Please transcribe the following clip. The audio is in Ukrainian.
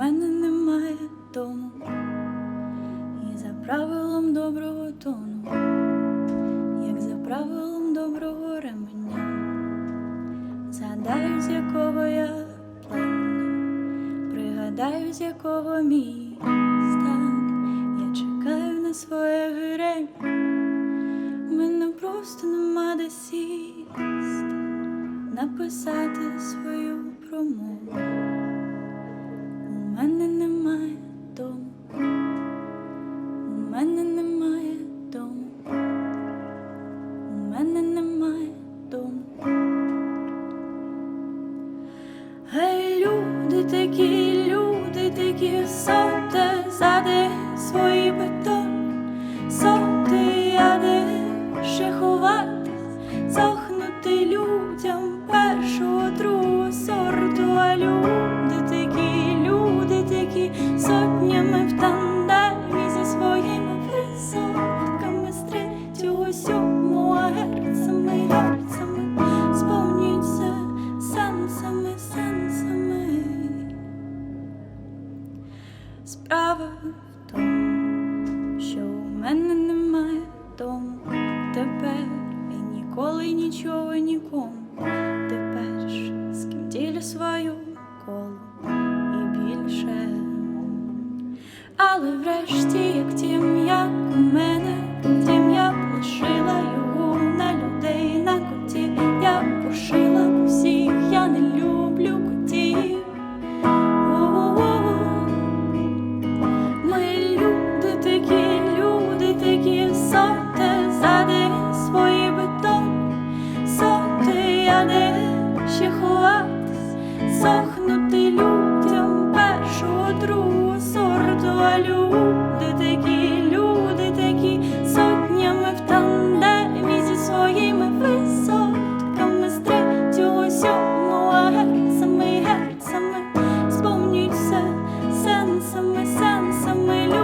мене немає дому, і за правилом доброго тону, як за правилом доброго ременя, згадаю, з якого я племені, пригадаю, з якого мій стан. Я чекаю на своє гирення, мене просто нема де сісти, написати свою промову. У мене немає дому, у мене немає дому, у мене немає дому. Гей, люди такі, люди такі, соте заде свої бетон, мене немає дому тепер і ніколи нічого нікому. Тепер ж з ким ділю свою колу і більше. Але врешті, як тім, як у мене Ми сенсами.